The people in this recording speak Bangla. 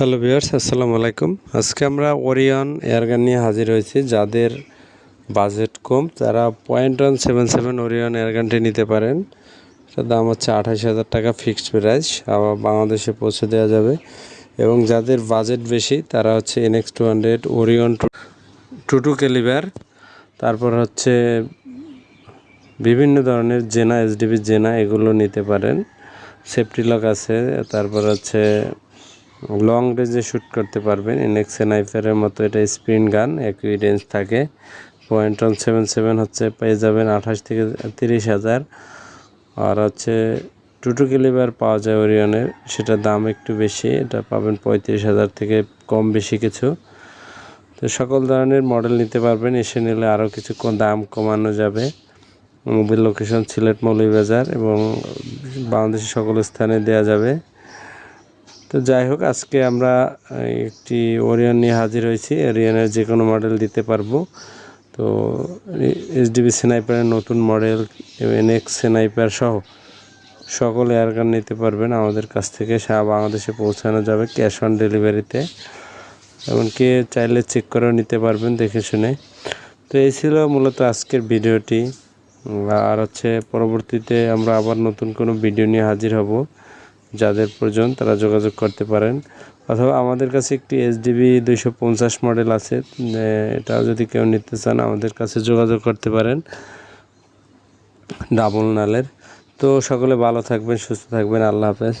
হ্যালো ভিউয়ার্স, আসসালামু আলাইকুম। আজকে আমরা ওরিয়ন এয়ারগান নিয়ে হাজির হয়েছি। যাদের বাজেট কম, তারা point one seven seven Orion এয়ারগানটি নিতে পারেন। এটার দাম হচ্ছে আঠাশ হাজার টাকা ফিক্সড প্রাইস আবার বাংলাদেশে পৌঁছে দেওয়া যাবে। এবং যাদের বাজেট বেশি, তারা হচ্ছে NX two hundred Orion two two calibre তারপর হচ্ছে বিভিন্ন ধরনের জেনা এসডিবি জেনা এগুলো নিতে পারেন। সেফটি লক আছে, তারপর হচ্ছে লং রেঞ্জে শ্যুট করতে পারবেন। এনএক্স নাইফারের মতো এটা স্প্রিন গান একই রেঞ্জ থাকে। পয়েন্ট ওয়ান সেভেন সেভেন হচ্ছে পেয়ে যাবেন আঠাশ থেকে তিরিশ হাজার। আর হচ্ছে টুটু কিলিবার পাওয়া যায় ওরিয়নের সেটার দাম একটু বেশি, এটা পাবেন পঁয়ত্রিশ হাজার থেকে কম বেশি কিছু। তো সকল ধরনের মডেল নিতে পারবেন, এসে নিলে আরও কিছু দাম কমানো যাবে। মোবিল লোকেশন সিলেট মৌলভীবাজার এবং বাংলাদেশের সকল স্থানে দেওয়া যাবে। তো যাই হোক, আজকে আমরা একটি ওরিয়ন নিয়ে হাজির হয়েছি। ওরিয়নের যে কোনো মডেল দিতে পারব। তো এইচডিবি স্নাইপারের নতুন মডেল এনএক্স স্নাইপার সহ সকল এয়ারগান নিতে পারবেন। আমাদের কাছ থেকে সারা বাংলাদেশে পৌঁছানো যাবে ক্যাশ অন ডেলিভারিতে এমনকি চাইলে চেক করেও নিতে পারবেন, দেখে শুনে। তো এই ছিল মূলত আজকের ভিডিওটি। আর হচ্ছে, পরবর্তীতে আমরা আবার নতুন কোনো ভিডিও নিয়ে হাজির হব। যাদের প্রয়োজন তারা যোগাযোগ করতে পারেন। অথবা আমাদের কাছে একটি এসডিবি দুইশো পঞ্চাশ মডেল আছে এটা যদি কেউ নিতে চান আমাদের কাছে যোগাযোগ করতে পারেন। ডাবল নালের। তো সকলে ভালো থাকবেন, সুস্থ থাকবেন, আল্লাহ হাফেজ।